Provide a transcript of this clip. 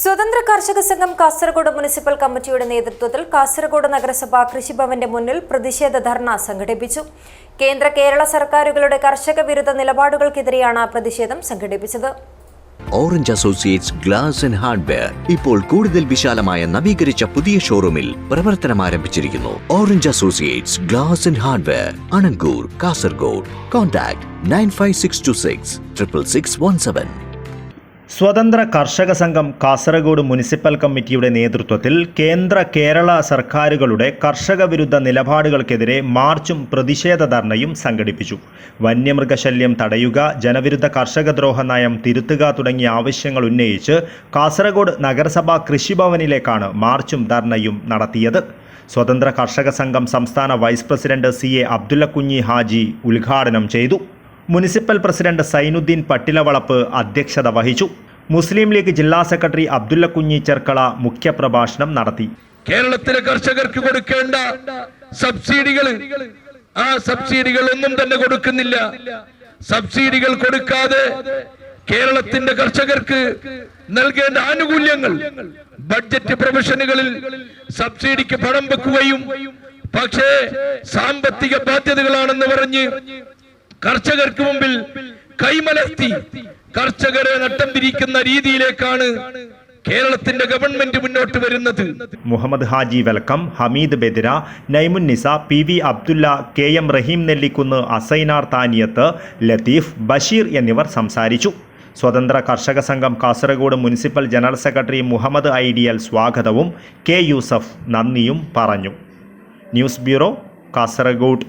സ്വതന്ത്ര കർഷക സംഘം കാസർഗോഡ് മുനിസിപ്പൽ കമ്മിറ്റിയുടെ നേതൃത്വത്തിൽ കാസർഗോഡ് നഗരസഭ കൃഷിഭവന്റെ മുന്നിൽ പ്രതിഷേധ ധർണ സംഘടിപ്പിച്ചു. കേന്ദ്ര കേരള സർക്കാരുകളുടെ കർഷക വിരുദ്ധ നിലപാടുകൾക്കെതിരെയാണ് പ്രതിഷേധം സംഘടിപ്പിച്ചത്. Orange associates glass and hardware ഇപ്പോൾ കൂടുതൽ വിശാലമായ നവീകരിച്ച പുതിയ ഷോറൂമിൽ പ്രവർത്തനം ആരംഭിച്ചിരിക്കുന്നു. Orange associates glass and hardware Anangoor Kasaragod. Contact nine five six two six triple six one seven Swatantra Karshaka Sangham Kasaragod municipal കമ്മിറ്റിയുടെ നേതൃത്വത്തിൽ കേന്ദ്ര കേരള സർക്കാരുകളുടെ കർഷക വിരുദ്ധ നിലപാടുകൾക്കെതിരെ മാർച്ചും പ്രതിഷേധ ധർണയും സംഘടിപ്പിച്ചു. വന്യമൃഗശല്യം തടയുക ജനവിരുദ്ധ കർഷകദ്രോഹ നയം തിരുത്തുക തുടങ്ങിയ ആവശ്യങ്ങൾ ഉന്നയിച്ച് കാസർഗോഡ് നഗരസഭാ കൃഷിഭവനിലേക്കാണ് മാർച്ചും ധർണയും നടത്തിയത്. സ്വതന്ത്ര കർഷക സംഘം സംസ്ഥാന vice president C A Abdulla Kunhi Haji ഉദ്ഘാടനം ചെയ്തു. മുനിസിപ്പൽ പ്രസിഡന്റ് സൈനുദ്ദീൻ പട്ടിലവളപ്പ് അധ്യക്ഷത വഹിച്ചു. മുസ്ലിം ലീഗ് ജില്ലാ സെക്രട്ടറി അബ്ദുല്ല കുഞ്ഞി ചെർക്കള മുഖ്യപ്രഭാഷണം നടത്തി. കേരളത്തിലെ കർഷകർക്ക് കൊടുക്കേണ്ട സബ്സിഡികൾ ആ സബ്സിഡികൾ ഒന്നും തന്നെ കൊടുക്കുന്നില്ല. സബ്സിഡികൾ കൊടുക്കാതെ കേരളത്തിന്റെ കർഷകർക്ക് നൽകേണ്ട ആനുകൂല്യങ്ങൾ ബഡ്ജറ്റ് പ്രൊവിഷനുകളിൽ സബ്സിഡിക്ക് പണം വെക്കുകയും പക്ഷേ സാമ്പത്തിക ബാധ്യതകളാണെന്ന് പറഞ്ഞ് കർഷകർക്ക് മുമ്പിൽ കൈമലർത്തി കർഷകരെ നട്ടം തിരിക്കുന്ന രീതിയിലേക്കാണ് കേരളത്തിന്റെ ഗവൺമെന്റ് മുന്നോട്ട് വരുന്നത്. Muhammad Haji welcome. Hameed Bedira Naimun Nisa P V Abdulla K M Raheem Nellikunnu Asainar Thaniyath Latheef Basheer എന്നിവർ സംസാരിച്ചു. Swatantra Karshaka Sangham Kasaragod municipal general secretary Muhammad Ideal സ്വാഗതവും കെ യൂസഫ് നന്ദിയും പറഞ്ഞു. News bureau Kasaragod.